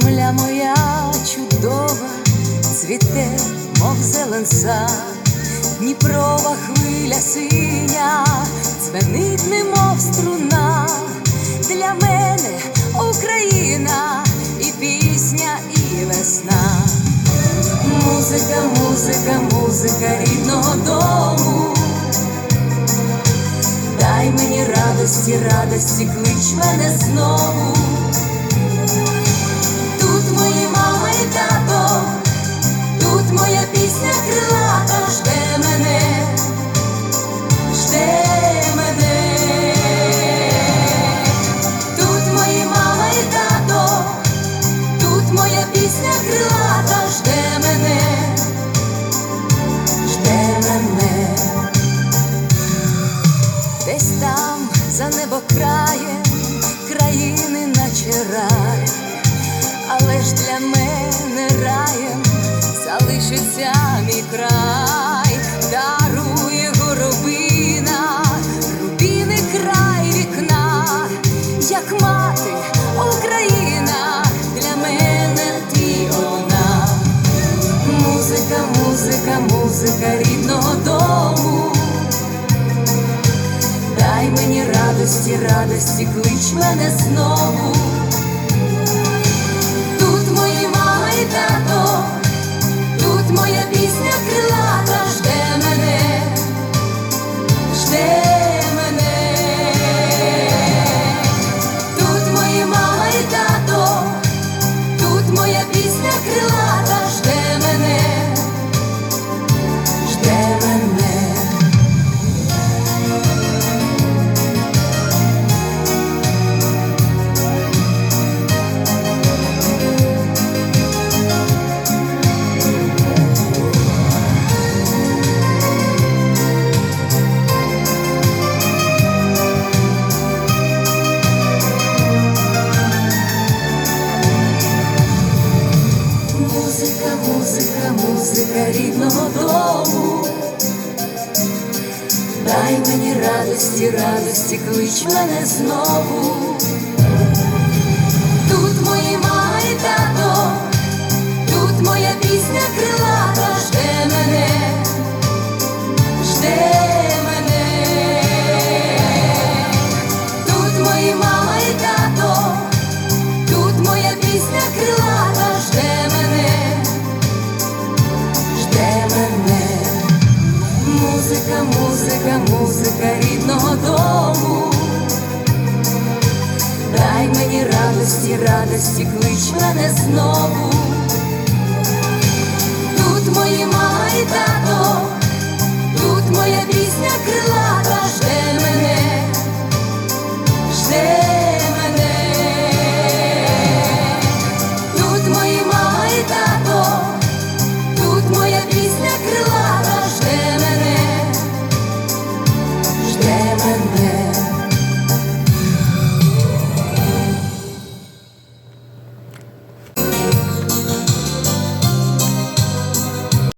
Земля моя чудова, цвіте, мов зелен сад, Дніпрова хвиля синя, дзвенить, немов струна, для мене Україна і пісня, і весна. Музика, музика, музика рідного дому. Дай мені радості, радості, клич мене знову. Пісня крилата жде мене, жде мене. Десь там за небокраєм країни наче рай, але ж для мене раєм залишиться мій край, Дай мені радості, радості, клич мене знову. Музика, музика, рідного дому. Дай мені радості, радості, клич мене знову. Тут мої мама і тато, тут моя пісня крилата музика, музика рідного дому. Дай мені радості, радості, клич мене знову. Тут мої мама